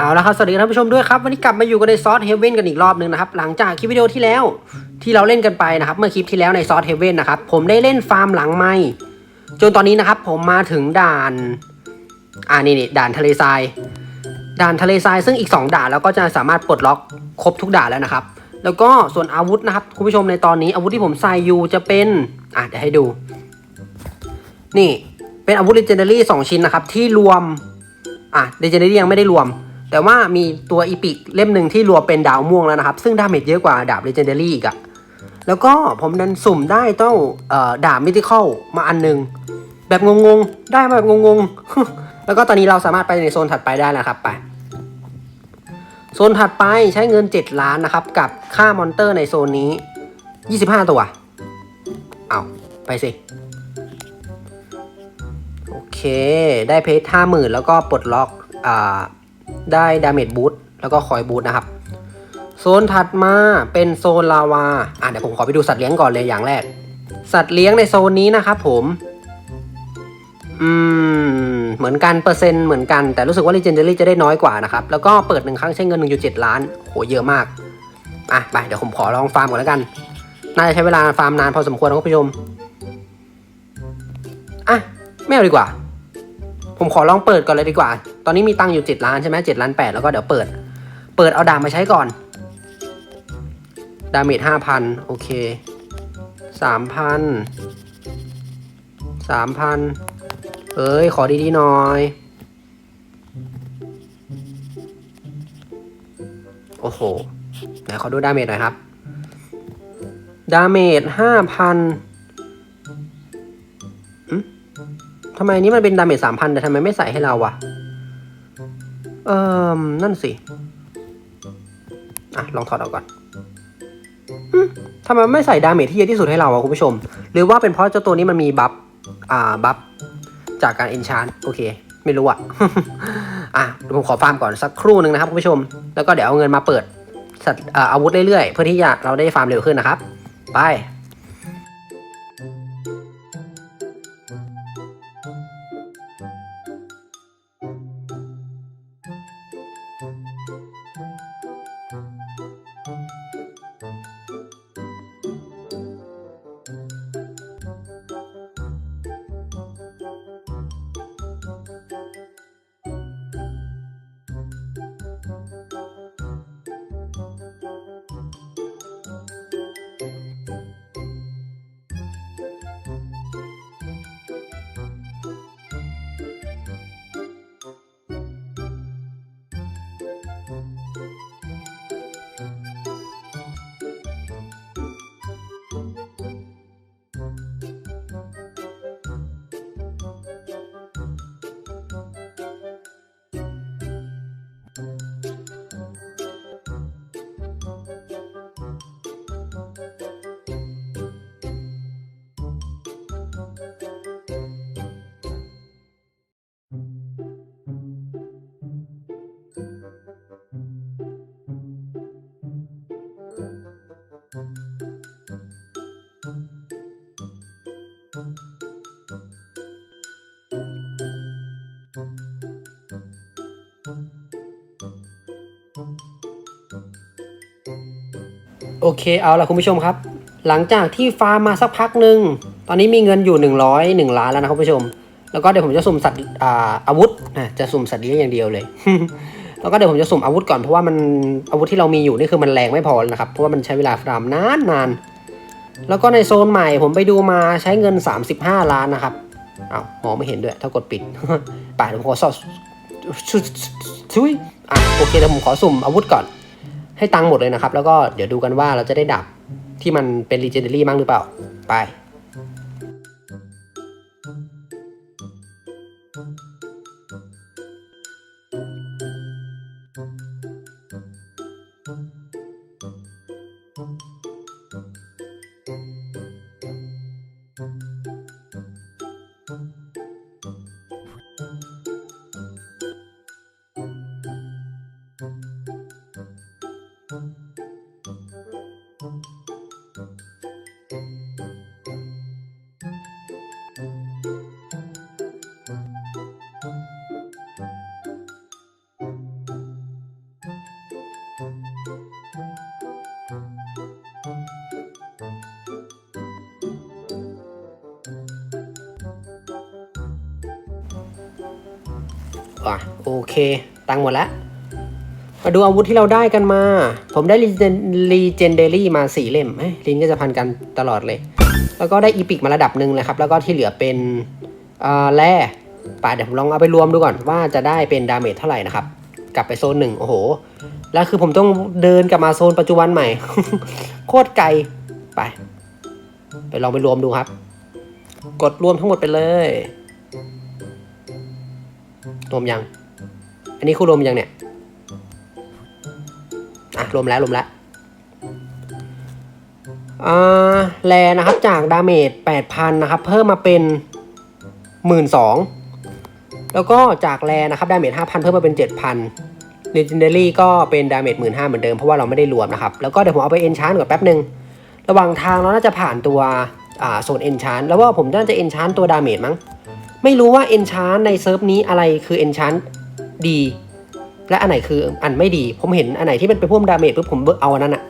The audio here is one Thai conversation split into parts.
เอาละครับ สวัสดีท่านผู้ชมด้วยครับ วันนี้กลับมาอยู่กันในซอสเฮเว่นกันอีกรอบหนึ่งนะครับ หลังจากคลิปวิดีโอที่แล้วที่เราเล่นกันไปนะครับ เมื่อคลิปที่แล้วในซอสเฮเว่นนะครับ ผมได้เล่นฟาร์มหลังไม้จนตอนนี้นะครับ ผมมาถึงด่าน อ่านี่นี่ด่านทะเลทราย ด่านทะเลทรายซึ่งอีก 2 ด่านแล้วก็จะสามารถปลดล็อกครบทุกด่านแล้วนะครับ แล้วก็ส่วนอาวุธนะครับคุณผู้ชมในตอนนี้อาวุธที่ผมใส่อยู่จะเป็นอะเดี๋ยวให้ดู นี่เป็นอาวุธ Legendary 2ชิ้นนะครับที่รวมอะ Legendary ยังไม่ได้รวม แต่ว่ามีตัวอีพิกเล่มหนึ่งที่รวมเป็นดาวม่วงแล้วนะครับ ซึ่งดาเมจเยอะกว่าดาบ Legendary อีกอะแล้วก็ผมดันสุ่มได้เจ้าเอ่อดาบมิติคอลมาอันหนึ่งแบบงงๆ ได้มาแบบงงๆ แล้วก็ตอนนี้เราสามารถไปในโซนถัดไปได้แล้วครับไปโซนถัดไปใช้เงิน 7 ล้านนะครับ กับค่ามอนเตอร์ในโซนนี้ 25 ตัว เอาไปสิ โอเค ได้เพจห้าหมื่นแล้วก็ปลดล็อกอ่า ได้ดาเมจบูทแล้วก็คอยบูทนะครับ โซนถัดมาเป็นโซนลาวาอะเดี๋ยวผมขอไปดูสัตว์เลี้ยงก่อนเลยอย่างแรก สัตว์เลี้ยงในโซนนี้นะครับผมอืมเหมือนกันเปอร์เซ็นต์เหมือนกันแต่รู้สึกว่า Legendary จะได้น้อยกว่านะครับ แล้วก็เปิดหนึ่งครั้งใช้เงิน 1.7 ล้าน โหเยอะมาก อะ ไป เดี๋ยวผมขอลองฟาร์มก่อนแล้วกัน น่าจะใช้เวลาฟาร์มนานพอสมควรนะคุณผู้ชม อะ ไม่เอาดีกว่า ผมขอลองเปิดก่อนเลยดีกว่า ตอนนี้มีตังค์อยู่ 7 ล้านใช่ไหมเจ็ดล้านแปดแล้วก็เดี๋ยวเปิด เปิดเอาดาบมาใช้ก่อน ดาเมจห้าพันโอเคสามพันสามพันเอ้ย ขอดีๆหน่อยโอ้โหไหนขอดูดาเมจหน่อยครับ ดาเมจห้าพัน ทำไมนี้มันเป็นดาเมจสามพันแต่ทำไมไม่ใส่ให้เราวะ เอ่อ นั่นสิ อะ ลองถอดออกก่อนทำไมไม่ใส่ดาเมจที่เยอะที่สุดให้เราอะคุณผู้ชม หรือว่าเป็นเพราะเจ้าตัวนี้มันมีบัฟ อ่า บัฟ จากการเอนชานโอเค ไม่รู้อะอะผมขอฟาร์มก่อนสักครู่หนึ่งนะครับคุณผู้ชม แล้วก็เดี๋ยวเอาเงินมาเปิดสัตว์อ่าอาวุธเรื่อยๆ เพื่อที่จะเราได้ฟาร์มเร็วขึ้นนะครับ ไป โอเคเอาละคุณผู้ชมครับ หลังจากที่ฟาร์มมาสักพักหนึ่งตอนนี้มีเงินอยู่ 101 ล้านแล้วนะคุณผู้ชม แล้วก็เดี๋ยวผมจะสุ่มสัตว์อาอาวุธนะจะสุ่มสัตว์เลี้ยงอย่างเดียวเลย แล้วก็เดี๋ยวผมจะสุ่มอาวุธก่อนเพราะว่ามันอาวุธที่เรามีอยู่นี่คือมันแรงไม่พอนะครับเพราะว่ามันใช้เวลาฟาร์มนานนานแล้วก็ในโซนใหม่ผมไปดูมาใช้เงิน 35 ล้านนะครับอ้าวมองไม่เห็นด้วยถ้ากดปิดป่าผมขอสอบชุย อะโอเคเดี๋ยวผมขอสุ่มอาวุธก่อน ให้ตังค์หมดเลยนะครับ แล้วก็เดี๋ยวดูกันว่าเราจะได้ดับที่มันเป็นรีเจนเดอรี่มั้งหรือเปล่า ไป่ะโอเค ตังค์หมดแล้ว มาดูอาวุธที่เราได้กันมา ผมได้รีเจนเดรี่มาสี่เล่มเอ้ลินก็จะพันกันตลอดเลย แล้วก็ได้อีพิกมาระดับหนึ่งเลยครับ แล้วก็ที่เหลือเป็นอ่าแร่ป่าเดี๋ยวผมลองเอาไปรวมดูก่อนว่าจะได้เป็นดาเมจเท่าไหร่นะครับ กลับไปโซนหนึ่งโอ้โห แล้วคือผมต้องเดินกลับมาโซนปัจจุบันใหม่ โคตรไกล ไป ไปลองไปรวมดูครับ กดรวมทั้งหมดไปเลย รวมยัง อันนี้คือรวมยังเนี่ย อะรวมแล้วรวมแล้วอ่าแลนะครับจากดาเมจ8,000นะครับ เพิ่มมาเป็น12,000แล้วก็จากแลนะครับดาเมจ5,000 เพิ่มมาเป็น 7,000 Legendary ก็เป็นดาเมจ15,000 เหมือนเดิม เพราะว่าเราไม่ได้รวมนะครับ แล้วก็เดี๋ยวผมเอาไปเอนชานก่อนแป๊บหนึ่งระหว่างทางเราน่าจะผ่านตัวอ่าโซนเอนชานแล้วว่าผมน่าจะเอนชานตัวดาเมจมั้ง ไม่รู้ว่าเอนชานในเซิร์ฟนี้อะไรคือเอนชานดี และอันไหนคืออันไม่ดี ผมเห็นอันไหนที่มันเป็นพวกดาเมจปุ๊บผมเอาอันนั้นอะ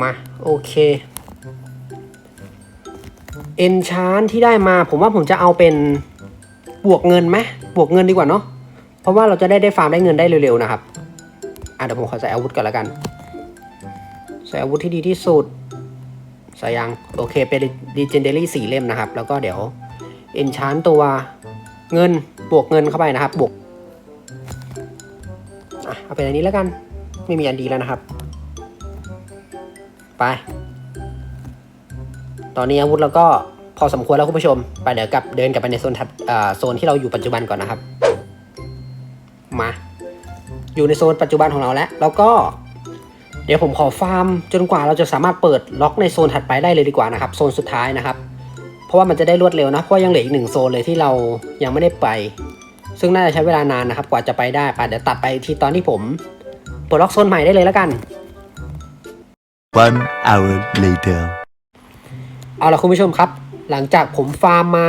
มา โอเคเอนชานที่ได้มาผมว่าผมจะเอาเป็นบวกเงินไหมบวกเงินดีกว่าเนาะเพราะว่าเราจะได้ได้ฟาร์มได้เงินได้เร็วๆนะครับอะเดี๋ยวผมขอใส่อาวุธก่อนแล้วกันใส่อาวุธที่ดีที่สุดใส่ยังโอเคเป็น Legendary สี่เล่มนะครับ แล้วก็เดี๋ยวเอนชานตัวเงินบวกเงินเข้าไปนะครับบวกอะเอาเป็นอันนี้แล้วกันไม่มีอันดีแล้วนะครับ ไป ตอนนี้อาวุธเราก็พอสมควรแล้วคุณผู้ชม ไปเดี๋ยวกลับเดินกลับไปในโซนถัดโซนที่เราอยู่ปัจจุบันก่อนนะครับ มา อยู่ในโซนปัจจุบันของเราแล้ว แล้วก็ เดี๋ยวผมขอฟาร์มจนกว่าเราจะสามารถเปิดล็อกในโซนถัดไปได้เลยดีกว่านะครับ โซนสุดท้ายนะครับ เพราะว่ามันจะได้รวดเร็วนะ เพราะยังเหลืออีกหนึ่งโซนเลยที่เรายังไม่ได้ไป ซึ่งน่าจะใช้เวลานานนะครับ กว่าจะไปได้ไปเดี๋ยวตัดไปที่ตอนที่ผมปลดล็อกโซนใหม่ได้เลยแล้วกัน One hour later. เอาละคุณผู้ชมครับ หลังจากผมฟาร์มมา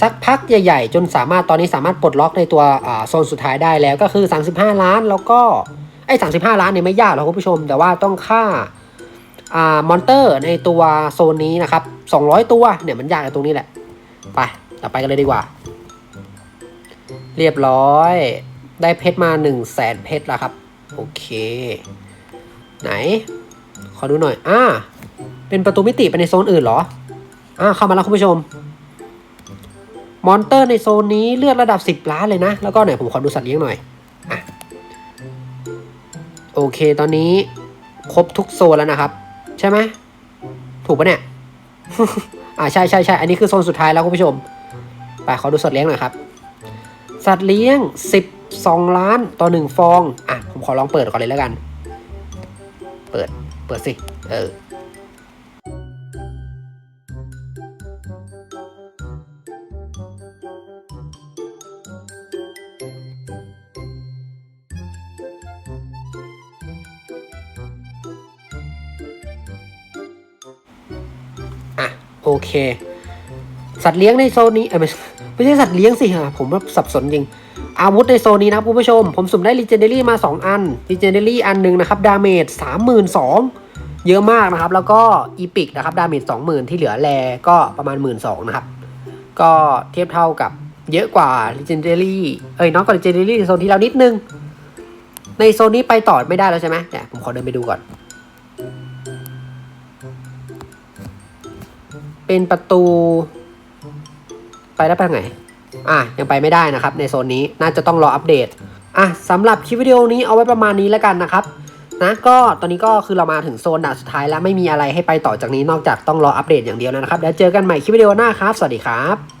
สักพักใหญ่ๆ จนสามารถตอนนี้สามารถปลดล็อกในตัวโซนสุดท้ายได้แล้วก็คือ 35 ล้านแล้วก็ไอ้35 ล้านเนี่ยไม่ยากหรอกคุณผู้ชม แต่ว่าต้องฆ่าอ่ามอนเตอร์ในตัวโซนนี้นะครับ 200 ตัวเนี่ยมันยากในตรงนี้แหละ ไปเราไปกันเลยดีกว่า เรียบร้อย ได้เพชรมา 1 0 0 0 0แสนเพชรแล้วครับ โอเค ไหน ขอดูหน่อย อ่า เป็นประตูมิติไปในโซนอื่นเหรอ อ่า เข้ามาแล้วคุณผู้ชม มอนเตอร์ในโซนนี้เลือดระดับ 10 ล้านเลยนะ แล้วก็ไหนผมขอดูสัตว์เลี้ยงหน่อย อะ โอเค ตอนนี้ครบทุกโซนแล้วนะครับ ใช่ไหม ถูกปะเนี่ย อ่า ใช่ใช่ใช่ อันนี้คือโซนสุดท้ายแล้วคุณผู้ชม ไปขอดูสัตว์เลี้ยงหน่อยครับ สัตว์เลี้ยง 12 ล้านต่อหนึ่งฟอง อะ ผมขอลองเปิดก่อนเลยแล้วกัน เปิด เปิดสิ เออ อะ โอเค สัตว์เลี้ยงในโซนนี้ เอ้ยไม่ไม่ใช่สัตว์เลี้ยงสิฮะผมว่าสับสนจริง อาวุธในโซนนี้นะครับคุณผู้ชม ผมสุ่มได้ Legendary มา 2 อัน Legendary อันหนึ่งนะครับดาเมจ32,000 เยอะมากนะครับ แล้วก็อีพิกนะครับดาเมจ20,000 ที่เหลือแลก็ประมาณ 12,000นะครับ ก็เทียบเท่ากับเยอะกว่า Legendary เอ้ยน้อยกว่า Legendary ในโซนที่เรานิดนึง ในโซนนี้ไปต่อไม่ได้แล้วใช่ไหมเนี่ยผมขอเดินไปดูก่อน เป็นประตู ไปได้ไปทางไหน อะยังไปไม่ได้นะครับในโซนนี้น่าจะต้องรออัปเดตอะสำหรับคลิปวิดีโอนี้เอาไว้ประมาณนี้แล้วกันนะครับนะก็ตอนนี้ก็คือเรามาถึงโซนด่านสุดท้ายแล้วไม่มีอะไรให้ไปต่อจากนี้นอกจากต้องรออัปเดตอย่างเดียวแล้วนะครับเดี๋ยวเจอกันใหม่คลิปวิดีโอหน้าครับ สวัสดีครับ